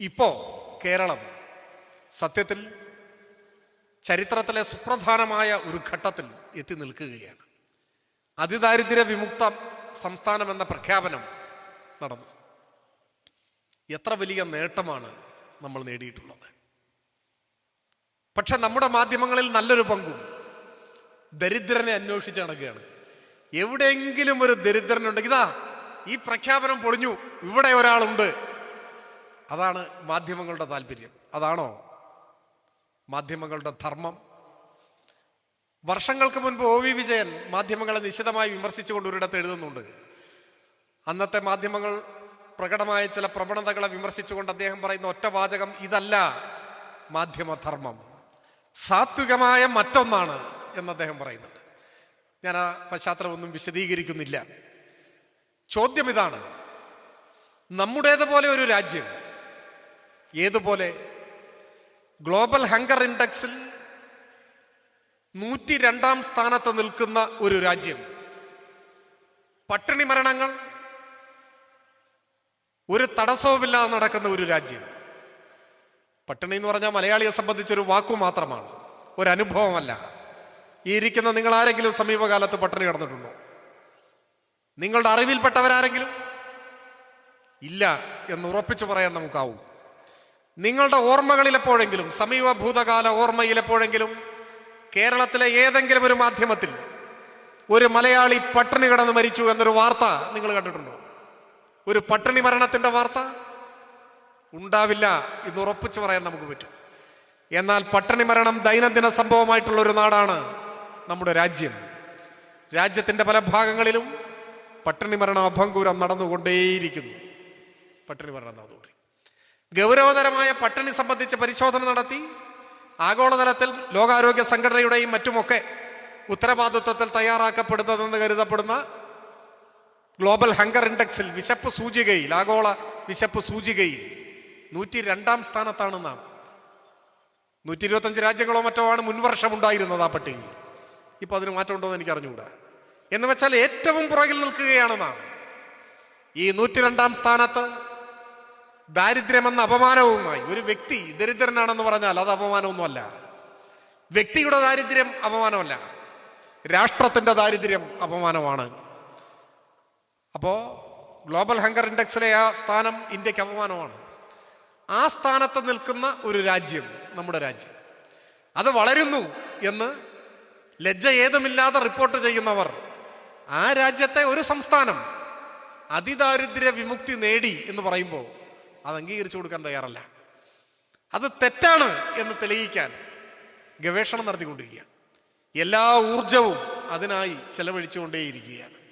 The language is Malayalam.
ഇപ്പോ കേരളം സത്യത്തിൽ ചരിത്രത്തിലെ സുപ്രധാനമായ ഒരു ഘട്ടത്തിൽ എത്തി നിൽക്കുകയാണ്. അതിദാരിദ്ര്യ വിമുക്ത സംസ്ഥാനം എന്ന പ്രഖ്യാപനം നടന്നു. എത്ര വലിയ നേട്ടമാണ് നമ്മൾ നേടിയിട്ടുള്ളത്. പക്ഷെ നമ്മുടെ മാധ്യമങ്ങളിൽ നല്ലൊരു പങ്കും ദരിദ്രനെ അന്വേഷിച്ച് നടക്കുകയാണ്. എവിടെയെങ്കിലും ഒരു ദരിദ്രനുണ്ടെങ്കിൽ ഇതാ ഈ പ്രഖ്യാപനം പൊളിഞ്ഞു. ഇവിടെ ഒരാളുണ്ട്. അതാണ് മാധ്യമങ്ങളുടെ താല്പര്യം. അതാണോ? മാധ്യമങ്ങളുടെ ധർമ്മം. വർഷങ്ങൾക്ക് മുൻപ് ഒ വി വിജയൻ മാധ്യമങ്ങളെ നിശിതമായി വിമർശിച്ചുകൊണ്ട് ഒരിടത്ത് എഴുതുന്നുണ്ട്. അന്നത്തെ മാധ്യമങ്ങൾ പ്രകടമായ ചില പ്രവണതകളെ വിമർശിച്ചുകൊണ്ട് അദ്ദേഹം പറയുന്ന ഒറ്റ വാചകം ഇതല്ല മാധ്യമധർമ്മം. സാത്വികമായ മറ്റൊന്നാണ് എന്ന് അദ്ദേഹം പറയുന്നുണ്ട്. ഞാൻ ആ പശ്ചാത്തലമൊന്നും വിശദീകരിക്കുന്നില്ല. ചോദ്യം ഇതാണ്. നമ്മുടേതുപോലെ ഒരു രാജ്യം ഏതുപോലെ? ഗ്ലോബൽ ഹങ്കർ ഇൻഡെക്സിൽ നൂറ്റി രണ്ടാം സ്ഥാനത്ത് നിൽക്കുന്ന ഒരു രാജ്യം. പട്ടിണി മരണങ്ങൾ ഒരു തടസ്സവുമില്ലാതെ നടക്കുന്ന ഒരു രാജ്യം. പട്ടിണി എന്ന് പറഞ്ഞാൽ മലയാളിയെ സംബന്ധിച്ചൊരു വാക്കു മാത്രമാണ് ഒരു അനുഭവമല്ല. ഈ ഇരിക്കുന്ന നിങ്ങൾ ആരെങ്കിലും സമീപകാലത്ത് പട്ടിണി കിടന്നിട്ടുണ്ടോ? നിങ്ങളുടെ അറിവിൽപ്പെട്ടവരാരെങ്കിലും? ഇല്ല എന്ന് ഉറപ്പിച്ചു പറയാൻ നമുക്കാവും. നിങ്ങളുടെ ഓർമ്മകളിൽ എപ്പോഴെങ്കിലും സമീപ ഭൂതകാല ഓർമ്മയിൽ എപ്പോഴെങ്കിലും കേരളത്തിലെ ഏതെങ്കിലും ഒരു മാധ്യമത്തിൽ ഒരു മലയാളി പട്ടിണി കിടന്ന് മരിച്ചു എന്നൊരു വാർത്ത നിങ്ങൾ കണ്ടിട്ടുണ്ടോ? ഒരു പട്ടിണി മരണത്തിന്റെ വാർത്ത? ഉണ്ടാവില്ല എന്ന് ഉറപ്പിച്ചു പറയാൻ നമുക്ക് പറ്റും. എന്നാൽ പട്ടിണി മരണം ദൈനംദിന സംഭവമായിട്ടുള്ള ഒരു നാടാണ് നമ്മുടെ രാജ്യം. രാജ്യത്തിന്റെ പല ഭാഗങ്ങളിലും പട്ടിണി മരണം അഭംഗൂരം നടന്നുകൊണ്ടേയിരിക്കുന്നു. പട്ടിണി മരണം നടന്നുകൊണ്ടേ ഗൗരവതരമായ പട്ടിണി സംബന്ധിച്ച് പരിശോധന നടത്തി. ആഗോളതലത്തിൽ ലോകാരോഗ്യ സംഘടനയുടെയും മറ്റുമൊക്കെ ഉത്തരവാദിത്വത്തിൽ തയ്യാറാക്കപ്പെടുന്നതെന്ന് കരുതപ്പെടുന്ന ഗ്ലോബൽ ഹങ്കർ ഇൻഡെക്സിൽ വിശപ്പ് സൂചികയിൽ ആഗോള വിശപ്പ് സൂചികയിൽ നൂറ്റി രണ്ടാം സ്ഥാനത്താണ് നാം. നൂറ്റി ഇരുപത്തഞ്ച് രാജ്യങ്ങളോ മറ്റോ ആണ് മുൻവർഷം ഉണ്ടായിരുന്നത് ആ പട്ടികയിൽ. ഇപ്പൊ അതിന് മാറ്റമുണ്ടോ എന്ന് എനിക്ക് അറിഞ്ഞുകൂടാ എന്ന് വെച്ചാൽ ഏറ്റവും പുറകിൽ നിൽക്കുകയാണ് നാം. ഈ നൂറ്റി രണ്ടാം സ്ഥാനത്ത് ദാരിദ്ര്യമെന്ന അപമാനവുമായി. ഒരു വ്യക്തി ദരിദ്രനാണെന്ന് പറഞ്ഞാൽ അത് അപമാനമൊന്നുമല്ല. വ്യക്തിയുടെ ദാരിദ്ര്യം അപമാനമല്ല. രാഷ്ട്രത്തിന്റെ ദാരിദ്ര്യം അപമാനമാണ്. അപ്പോൾ ഗ്ലോബൽ ഹങ്കർ ഇൻഡെക്സിലെ ആ സ്ഥാനം ഇന്ത്യയ്ക്ക് അപമാനമാണ്. ആ സ്ഥാനത്ത് നിൽക്കുന്ന ഒരു രാജ്യം നമ്മുടെ രാജ്യം. അത് വളരുന്നു എന്ന് ലജ്ജ ഏതുമില്ലാതെ റിപ്പോർട്ട് ചെയ്യുന്നവർ ആ രാജ്യത്തെ ഒരു സംസ്ഥാനം അതിദാരിദ്ര്യ വിമുക്തി നേടി എന്ന് പറയുമ്പോൾ അത് അംഗീകരിച്ചു കൊടുക്കാൻ തയ്യാറല്ല. അത് തെറ്റാണ് എന്ന് തെളിയിക്കാൻ ഗവേഷണം നടത്തിക്കൊണ്ടിരിക്കുകയാണ്. എല്ലാ ഊർജവും അതിനായി ചെലവഴിച്ചുകൊണ്ടേയിരിക്കുകയാണ്.